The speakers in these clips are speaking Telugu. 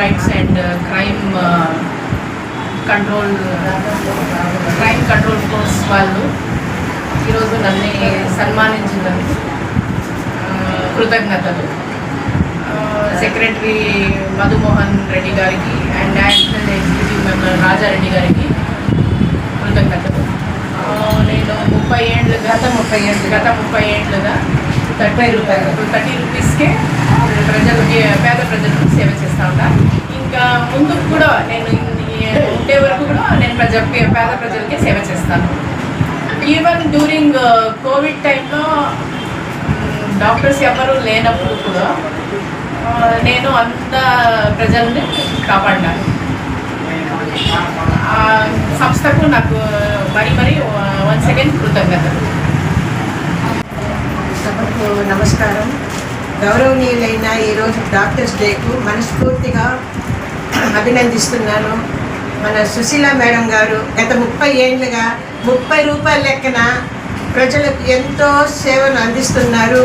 Rights and crime control crime control force వాళ్ళు ఈరోజు నన్ను సన్మానించిన కృతజ్ఞతలు. సెక్రటరీ మధుమోహన్ రెడ్డి గారికి and national executive member Rajareddy గారికి కృతజ్ఞతలు. నేను ముప్పై ఏళ్ళు గత ముప్పై ఏళ్ళు గత ముప్పై ఏళ్ళుగా థర్టీ రూపాయలు థర్టీ రూపీస్కే ప్రజలకి పేద ప్రజలకు సేవ చేస్తా ఉంటా. ఇంకా ముందుకు కూడా నేను ఉండే వరకు కూడా నేను ప్రజ పేద ప్రజలకి సేవ చేస్తాను. ఈవెన్ డ్యూరింగ్ కోవిడ్ టైంలో డాక్టర్స్ ఎవరు లేనప్పుడు కూడా నేను అంత ప్రజల్ని కాపాడినాను. ఆ సంస్థకు నాకు మరి మరి వన్ సెకండ్ కృతజ్ఞతలు. నమస్కారం. గౌరవనీయులైన ఈరోజు డాక్టర్స్ డేకు మనస్ఫూర్తిగా అభినందిస్తున్నాను. మన సుశీల మేడం గారు గత ముప్పై ఏళ్ళుగా ముప్పై రూపాయల లెక్కన ప్రజలకు ఎంతో సేవను అందిస్తున్నారు.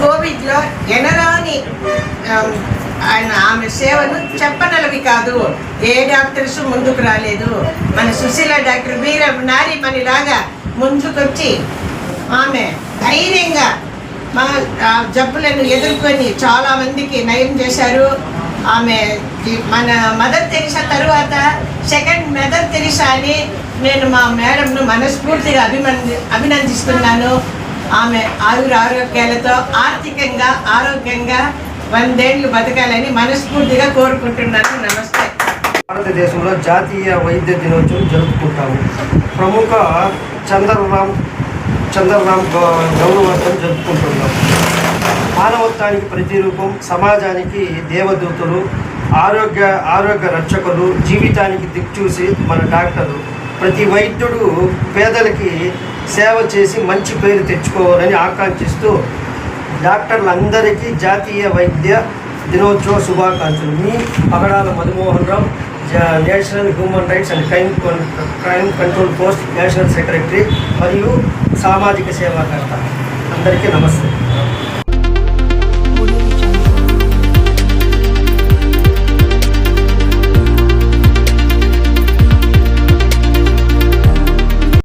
కోవిడ్లో ఎనరాని ఆయన ఆమె సేవను చెప్పనలవి కాదు. ఏ డాక్టర్స్ ముందుకు రాలేదు. మన సుశీల డాక్టర్ వీర నారీమణిలాగా ముందుకొచ్చి ఆమె ధైర్యంగా మా జబ్బులను ఎదుర్కొని చాలా మందికి నయం చేశారు. ఆమె మన మదర్ తెరిసా తరువాత సెకండ్ మదర్ తెరిసా అని నేను మా మేడంను మనస్ఫూర్తిగా అభిమంది అభినందిస్తున్నాను. ఆమె ఆయుర ఆరోగ్యాలతో ఆర్థికంగా ఆరోగ్యంగా వందేళ్ళు బతకాలని మనస్ఫూర్తిగా కోరుకుంటున్నాను. నమస్తే. భారతదేశంలో జాతీయ వైద్య దినోత్సవం జరుపుకుంటాము. ప్రముఖ చంద్రరామ్ చంద్రరామ్ గౌ- గౌరవార్థం జరుపుకుంటున్నాం. మానవత్వానికి ప్రతిరూపం సమాజానికి దేవదూతలు ఆరోగ్య ఆరోగ్య రక్షకులు జీవితానికి దిక్చూసి మన డాక్టర్లు. ప్రతి వైద్యుడు పేదలకి సేవ చేసి మంచి పేరు తెచ్చుకోవాలని ఆకాంక్షిస్తూ డాక్టర్లందరికీ జాతీయ వైద్య దినోత్సవ శుభాకాంక్షలు. మీ Pagadala Madhumohan Rao national human rights and crime crime control post national secretary మరియు సామాజిక సేవాకర్త అందరికీ నమస్తే.